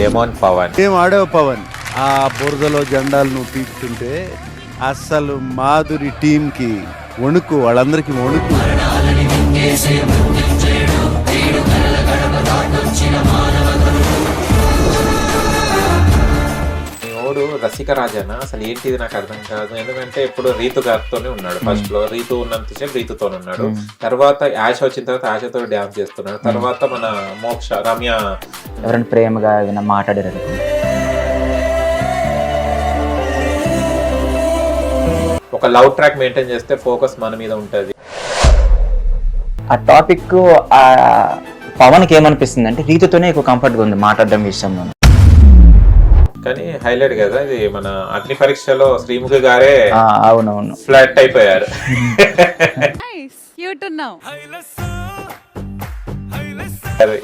Demon Pawan ఏం ఆడావు పవన్? ఆ బురదలో జెండాలు నువ్వు పీకుతుంటే అస్సలు మాధురి టీంకి వణుకు వాళ్ళందరికీ వణుకు. మీ ఓడు రసిక రాజన? అసలు ఏంటిది నాకు అర్థం కాదు. ఎందుకంటే ఇప్పుడు రీతు గారితోనే ఉన్నాడు. ఫస్ట్లో రీతు ఉన్నంతసేపు రీతుతో ఉన్నాడు. తర్వాత యాష వచ్చిన తర్వాత యాషతో డ్యాన్స్ చేస్తున్నాడు. తర్వాత మన మోక్ష రమ్య. ఎవరైనా ప్రేమగా ఏదైనా మాట్లాడారు. ఒక లవ్ ట్రాక్ మెయింటైన్ చేస్తే ఫోకస్ మన మీద ఉంటది. ఆ టాపిక్ పవన్కి ఏమనిపిస్తుంది అంటే రీతితోనే ఎక్కువ కంఫర్ట్గా ఉంది మాట్లాడడం విషయంలో. కానీ హైలైట్ కదా ఇది మన అగ్ని పరీక్షలో శ్రీముఖి గారే ఆ, అవునవును. ఫ్లాట్ అయిపోయారు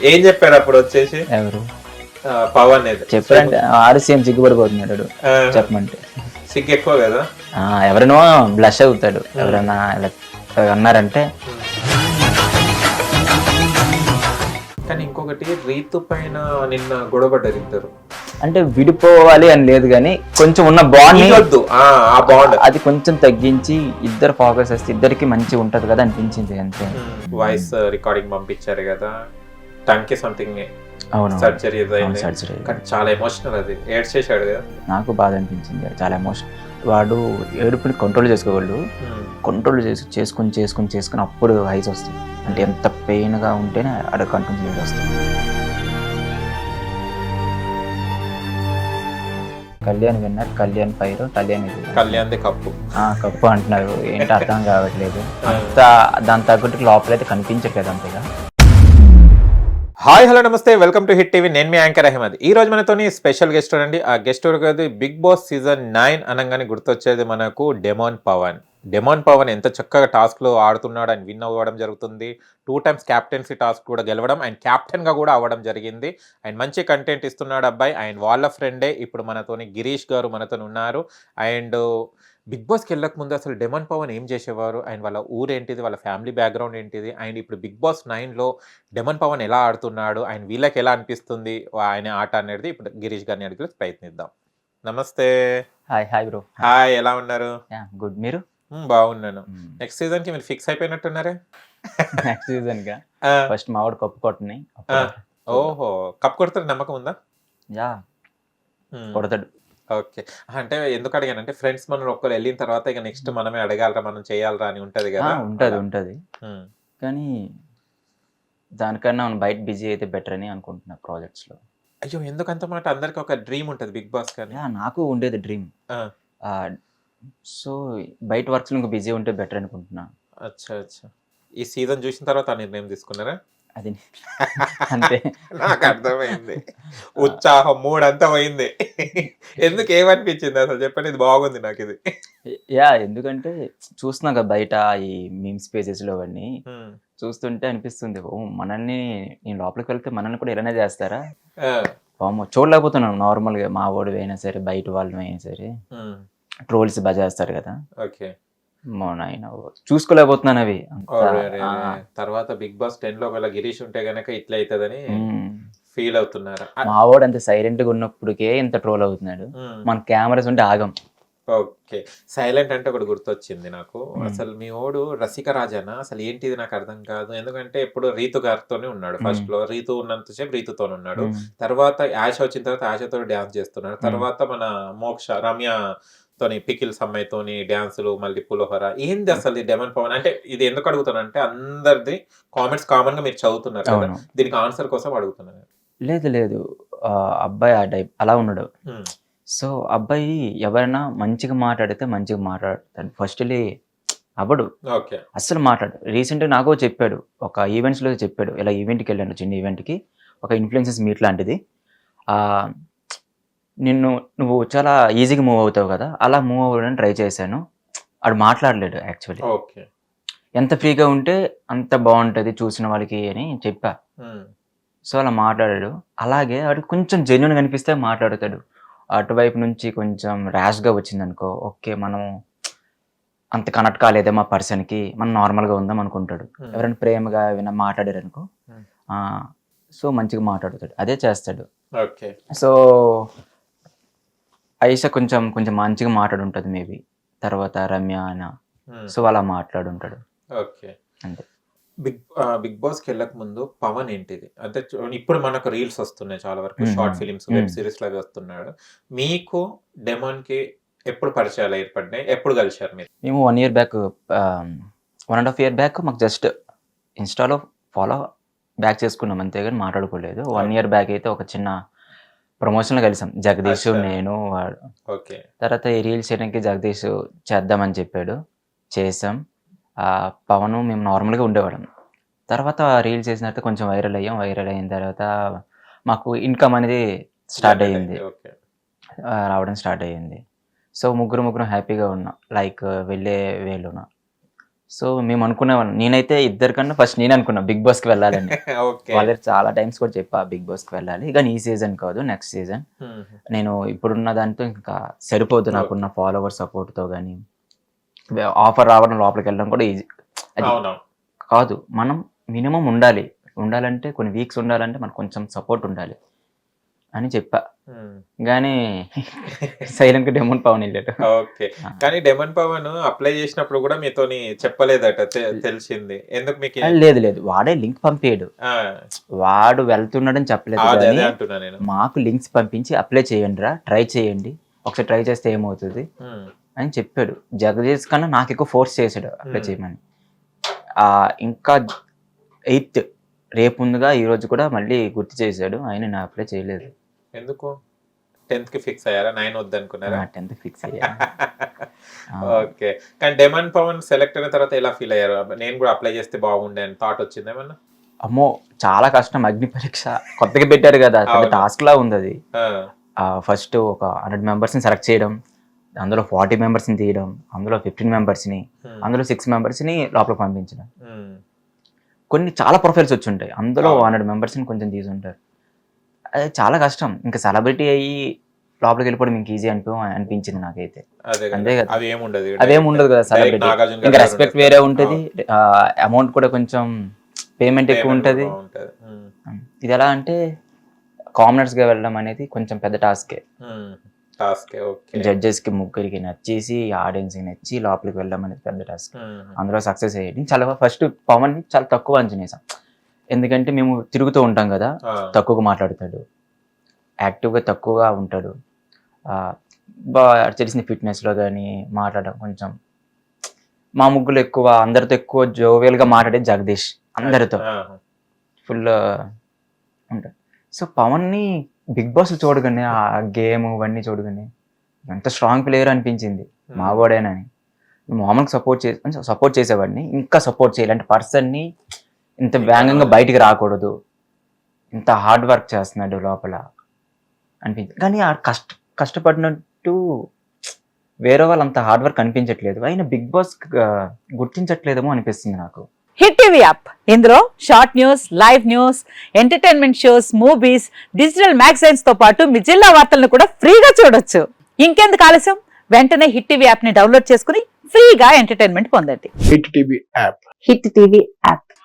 ఏం చెప్పారు అప్పుడు వచ్చేసి? ఎవరు? ఆ, పవన్ చెప్పారంటే ఆర్సీఎం సిగ్గుపడిపోతున్నాడు చెప్పమంటే. సిగ్గు ఎక్కువ కదా? ఆ, ఎవరినో బ్లష్ అవుతాడు. ఎవరైనా ఇలా అన్నారంటే. కానీ ఇంకొకటి రీతు పైన నిన్న గొడవపడ్డారు ఇద్దరు. అంటే విడిపోవాలి అని లేదు కానీ కొంచెం ఉన్న బాండ్ ఆ బాండ్ అది కొంచెం తగ్గించి ఇద్దరు ఫోకస్ చేస్తే ఇద్దరికి మంచిగా ఉంటది కదా అనిపించింది అంతే. వాయిస్ రికార్డింగ్ పంపించారు కదా. టంకి సంథింగ్ అవును సర్జరీ సర్జరీ చాలా ఎమోషనల్ అది. ఏడ్ చేశాడు కదా. నాకు బాధ అనిపించింది చాలా ఎమోషన్ వాడు ఏడుపుని కంట్రోల్ చేసుకోగలడు. కంట్రోల్ చేసి చేసుకుని చేసుకుని చేసుకుని అప్పుడు హైస్ వస్తుంది అంటే ఎంత పెయిన్గా ఉంటేనే అక్కడ కంట్రోల్ చేసి వస్తుంది కళ్యాణ్ విన్నారు. కళ్యాణ్ పైరు కళ్యాణ్ ఇది. కళ్యాణ్ది కప్పు. ఆ, కప్పు అంటున్నారు. ఏంటి అర్థం కావట్లేదు. అంత దాని తగ్గట్టు లోపలైతే కనిపించట్లేదు అంతగా హాయ్ హలో నమస్తే. Welcome to Hit TV. నేను మీ యాంకర్ అహ్మద్. ఈ రోజు మనతోని స్పెషల్ గెస్ట్ అండి ఆ guest big boss season nine అనగానే గుర్తొచ్చేది మనకు డెమాన్ పవన్. డెమాన్ పవన్ ఎంత చక్కగా టాస్క్లో ఆడుతున్నాడు అండ్ విన్ అవ్వడం జరుగుతుంది. టూ టైమ్స్ క్యాప్టెన్సీ టాస్క్ కూడా గెలవడం అండ్ కెప్టెన్గా కూడా అవ్వడం జరిగింది. అండ్ మంచి కంటెంట్ ఇస్తున్నాడు అబ్బాయి. అండ్ వాళ్ళ ఫ్రెండే ఇప్పుడు మనతోని గిరీష్ గారు మనతో ఉన్నారు. అండ్ బిగ్ బాస్కి వెళ్ళక ముందు అసలు డెమన్ పవన్ ఏం చేసేవారు? అండ్ వాళ్ళ ఊరేంటిది? వాళ్ళ ఫ్యామిలీ బ్యాక్గ్రౌండ్ ఏంటిది? అండ్ ఇప్పుడు బిగ్ బాస్ నైన్లో డెమన్ పవన్ ఎలా ఆడుతున్నాడు? అండ్ వీళ్ళకి ఎలా అనిపిస్తుంది? ఆయన ఆట అనేది ఇప్పుడు గిరీష్ గారిని అడిగి ప్రయత్నిద్దాం. నమస్తే. హాయ్ హాయ్ బ్రో హాయ్ ఎలా ఉన్నారు? గుడ్ మీరు? బాగున్నాను. నెక్స్ట్ సీజన్కి మీరు ఫిక్స్ అయిపోయినట్టున్నారే? నెక్స్ట్ సీజన్గా ఫస్ట్ మా వాడు కప్పు కొట్టని. ఓహో. కప్ కొడతారు నమ్మకం ఉందా? యా. కొడతాడు. ఓకే. అంటే ఎందుకు అడిగానంటే ఫ్రెండ్స్ మనం ఒక్కరు వెళ్ళిన తర్వాత ఇక నెక్స్ట్ మనమే అడగాలరా మనం చేయాలరా అని ఉంటది కదా. ఉంటది. ఉంటది. కానీ దానికన్నా మనం బయట బిజీ అయితే బెటర్ అని అనుకుంటున్నా ప్రాజెక్ట్స్లో. అయ్యో ఎందుకు అంత మాట? అందరికి ఒక డ్రీమ్ ఉంటది బిగ్ బాస్ కానీ. నాకు ఉండేది డ్రీమ్. సో బయట వర్క్స్లో ఇంకా బిజీ ఉంటే బెటర్ అనుకుంటున్నా. అచ్చా అచ్చా. ఈ సీజన్ చూసిన తర్వాత ఆ నిర్ణయం తీసుకున్నారా? అది అంతే. నాకు అర్థమైంది. ఉత్సాహం మూడ్ అంతా పోయింది. ఎందుకు ఏమనిపించింది అసలు? చెప్పండి ఇది బాగుంది నాకు ఇది. యా ఎందుకంటే చూస్తున్నా కదా బయట ఈ మీమ్స్ పేజెస్లో అవన్నీ. చూస్తుంటే అనిపిస్తుంది ఓ మనల్ని నేను లోపలికి వెళ్తే మనల్ని కూడా ఇలానే చేస్తారా? చూడలేకపోతున్నాను నార్మల్గా మా వాడు అయినా సరే బయట వాళ్ళు అయినా సరే. ట్రోల్స్ బాగా చేస్తారు కదా. ఓకే. నాయన చూసుకోలేకపోతున్నాను అవి. తర్వాత బిగ్ బాస్ టెన్లో ఒకవేళ గిరీష్ ఉంటే గనక ఇట్లా అవుతుందని. ఫీల్ అవుతున్నారా. ఆ, మా వాడు అంత సైలెంట్గా ఉన్నప్పటికే ఇంత ట్రోల్ అవుతున్నాడు. మన కెమెరాస్ ఉంటే ఆగం. ఓకే. సైలెంట్ అంటే ఒకటి గుర్తొచ్చింది నాకు. అసలు మీ ఓడు రసిక రాజన? అసలు ఏంటిది నాకు అర్థం కాదు. ఎందుకంటే ఇప్పుడు రీతు గారితోనే ఉన్నాడు. ఫస్ట్. లో రీతు ఉన్నంతసేపు రీతుతో ఉన్నాడు. తర్వాత యాష వచ్చిన తర్వాత యాషతో డ్యాన్స్ చేస్తున్నాడు. తర్వాత మన మోక్ష రమ్య తోని పికిల్స్ అమ్మాయితోని డ్యాన్సులు మళ్ళీ పులిహోర ఏంది అసలు ఈ డెమన్ పవన్? అంటే ఇది ఎందుకు అడుగుతాను అంటే అందరిది కామెంట్స్ కామన్గా మీరు చదువుతున్నారు కదా. దీనికి ఆన్సర్ కోసం అడుగుతున్నాను. లేదు లేదు. అబ్బాయి ఆ టైప్ అలా ఉన్నాడు Hmm. సో అబ్బాయి ఎవరైనా మంచిగా మాట్లాడితే మంచిగా మాట్లాడతాడు. ఫస్ట్లీ అవ్వడు. ఓకే. అస్సలు మాట్లాడు రీసెంట్గా నాకు చెప్పాడు. ఒక ఈవెంట్స్లో చెప్పాడు. ఇలా ఈవెంట్కి వెళ్ళాను చిన్న ఈవెంట్కి ఒక ఇన్ఫ్లుయెన్సెస్ మీట్ లాంటిది. నిన్ను నువ్వు చాలా ఈజీగా మూవ్ అవుతావు కదా అలా మూవ్ అవ్వడానికి ట్రై చేశాను. ఆడు మాట్లాడలేడు యాక్చువల్లీ ఎంత ఫ్రీగా ఉంటే అంత బాగుంటుంది చూసిన వాళ్ళకి అని చెప్పా. సో అలా మాట్లాడాడు. అలాగే వాడు కొంచెం జెన్యున్ కనిపిస్తే మాట్లాడతాడు. అటువైపు నుంచి కొంచెం ర్యాష్గా వచ్చింది అనుకో ఓకే మనం అంత కనెక్ట్ కాలేదే మా పర్సన్కి మనం నార్మల్గా ఉందాం అనుకుంటాడు. ఎవరైనా ప్రేమగా ఏమైనా మాట్లాడారు అనుకో. సో మంచిగా మాట్లాడుతాడు. అదే చేస్తాడు. ఓకే. సో ఐషా కొంచెం కొంచెం మంచిగా మాట్లాడుంటుంది మేబీ తర్వాత రమ్య అని Hmm. సో అలా మాట్లాడుంటాడు. ఓకే. అంతే. బిగ్ బిగ్ బాస్కి వెళ్ళక ముందు పవన్ ఏంటిది? అంటే ఇప్పుడు మనకు రీల్స్ వస్తున్నాయి చాలా వరకు మ్మ్. Short films web hmm. Series అవి వస్తున్నాడు. మీకు డెమోన్కి ఎప్పుడు పరిచయాలు ఏర్పడినాయి? ఎప్పుడు కలిశారు మీరు? మేము one year back one and half year back మాకు జస్ట్ ఇన్స్టాలో ఫాలో బ్యాక్ చేసుకున్నాం అంతే కానీ మాట్లాడుకోలేదు వన్ ఇయర్ బ్యాక్ అయితే ఒక చిన్న ప్రమోషన్లో కలిసాం. జగదీష్. నేను వాడు. ఓకే. తర్వాత ఈ రీల్స్ చేయడానికి జగదీష్ చేద్దామని చెప్పాడు. చేసాం. ఆ, పవన్ మేము నార్మల్గా ఉండేవాళ్ళం. తర్వాత రీల్స్ చేసిన తర్వాత కొంచెం వైరల్ అయ్యాం. వైరల్ అయిన తర్వాత మాకు ఇన్కమ్ అనేది స్టార్ట్ అయ్యింది. రావడం స్టార్ట్ అయ్యింది. సో ముగ్గురు ముగ్గురు హ్యాపీగా ఉన్నాం. లైక్ వెళ్ళే వేలున. సో మేము అనుకునేవాళ్ళం. నేనైతే ఇద్దరికన్నా ఫస్ట్ నేను అనుకున్నా బిగ్ బాస్కి వెళ్ళాలని. ఓకే. వాళ్ళకి చాలా టైమ్స్ కూడా చెప్పా బిగ్ బాస్కి వెళ్ళాలి. కానీ ఈ సీజన్ కాదు నెక్స్ట్ సీజన్. నేను ఇప్పుడున్న దాంతో ఇంకా సరిపోదు నాకున్న ఫాలోవర్ సపోర్ట్తో కానీ ఆఫర్ రావడం లోపలికి వెళ్ళడం కూడా ఈజీ అది కాదు మనం మినిమం ఉండాలి. ఉండాలంటే కొన్ని వీక్స్ ఉండాలంటే మనకు కొంచెం సపోర్ట్ ఉండాలి. అని చెప్పా. కానీ సైలెంట్ డెమోన్ పవన్ వెళ్ళాడు. ఓకే. కానీ డెమన్ పవన్ అప్లై చేసినప్పుడు కూడా మీతోని చెప్పలేదట తెలిసింది. ఎందుకు మీకు? లేదు లేదు. వాడే లింక్ పంపాడు వాడు వెళ్తున్నాడని చెప్పలేదు మాకు లింక్స్ పంపించి అప్లై చేయండి రా ట్రై చేయండి. ఒకసారి ట్రై చేస్తే ఏమవుతుంది. అని చెప్పాడు. జగదీష్ కన్నా నాకు ఎక్కువ ఫోర్స్ చేశాడు అప్లై. చేయమని. ఆ, ఇంకా ఎయిత్ రేపు ముందుగా ఈ రోజు కూడా మళ్ళీ గుర్తు చేశాడు. ఆయన నా అప్లై చేయలేదు. ఎందుకు? టెన్త్కి ఫిక్స్ అయ్యారా? నైన్ వద్దనుకున్నారా? టెన్త్ ఫిక్స్ అయ్యా. ఓకే. కానీ డెమన్ పవన్ సెలెక్ట్ అయిన తర్వాత ఎలా ఫీల్ అయ్యారు? నేను కూడా అప్లై చేస్తే బాగుండే అని థాట్ వచ్చింది ఏమన్నా? అమ్మో చాలా కష్టం. అగ్ని పరీక్ష కొత్తగా పెట్టారు కదా. టాస్క్ లా ఉంది అది ఫస్ట్ ఒక హండ్రెడ్ మెంబర్స్ని సెలెక్ట్ చేయడం అందులో ఫార్టీ మెంబర్స్ని తీయడం అందులో ఫిఫ్టీన్ మెంబర్స్ని మ్మ్. అందులో సిక్స్ మెంబర్స్ని లోపలికి పంపించడం. మ్మ్. కొన్ని చాలా ప్రొఫైల్స్ వచ్చి ఉంటాయి. అందులో. హండ్రెడ్ మెంబర్స్ని కొంచెం తీసి ఉంటారు. అది చాలా కష్టం. ఇంకా సెలబ్రిటీ అయ్యి లోపలికి వెళ్ళిపోవడం ఇంక ఈజీ అనిపి అనిపించింది నాకైతే. అంతే కదా. అదేం ఉండదు కదా సెలబ్రిటీ. ఇంకా రెస్పెక్ట్ వేరే ఉంటుంది. అమౌంట్ కూడా కొంచెం పేమెంట్ ఎక్కువ ఉంటుంది. ఇది ఎలా అంటే కామనర్స్గా వెళ్ళడం అనేది కొంచెం పెద్ద టాస్కే జడ్జెస్కి ముగ్గురికి నచ్చేసి ఆడియన్స్కి నచ్చి లోపలికి వెళ్ళడం అనేది పెద్ద టాస్క్ అందులో సక్సెస్ అయ్యేది. చాలా ఫస్ట్ పవన్ చాలా తక్కువ అంచనా వేసాం. ఎందుకంటే మేము తిరుగుతూ ఉంటాం కదా తక్కువగా మాట్లాడతాడు. యాక్టివ్గా తక్కువగా ఉంటాడు. తెలిసిన ఫిట్నెస్లో కానీ మాట్లాడడం కొంచెం మా ముగ్గులు ఎక్కువ అందరితో ఎక్కువ జోవియల్గా మాట్లాడే జగదీష్ అందరితో. ఫుల్ ఉంటాడు. సో పవన్ని బిగ్ బాస్ చూడగానే ఆ గేమ్ ఇవన్నీ చూడగానే ఎంత స్ట్రాంగ్ ప్లేయర్ అనిపించింది. మా వాడేనని. మామూలుగా సపోర్ట్ చేసి సపోర్ట్ చేసేవాడిని. ఇంకా సపోర్ట్ చేయాలి. అంటే పర్సన్ని ఇంత వేగంగా బయటికి రాకూడదు. ఇంత హార్డ్ వర్క్ చేస్తున్నాడు లోపల అనిపించింది కానీ ఆ కష్ట కష్టపడినట్టు వేరే వాళ్ళు అంత హార్డ్ వర్క్ అనిపించట్లేదు. అయినా బిగ్ బాస్ గుర్తించట్లేదేమో అనిపిస్తుంది నాకు. Hit TV app. ఇందులో short news live news entertainment shows movies digital మ్యాగజైన్స్తో పాటు మీ జిల్లా వార్తలను కూడా ఫ్రీగా చూడొచ్చు. ఇంకెందుకు ఆలస్యం? వెంటనే హిట్ టీవీ యాప్ని డౌన్లోడ్ చేసుకుని ఫ్రీగా ఎంటర్టైన్మెంట్ పొందండి. Hit TV app. Hit TV app.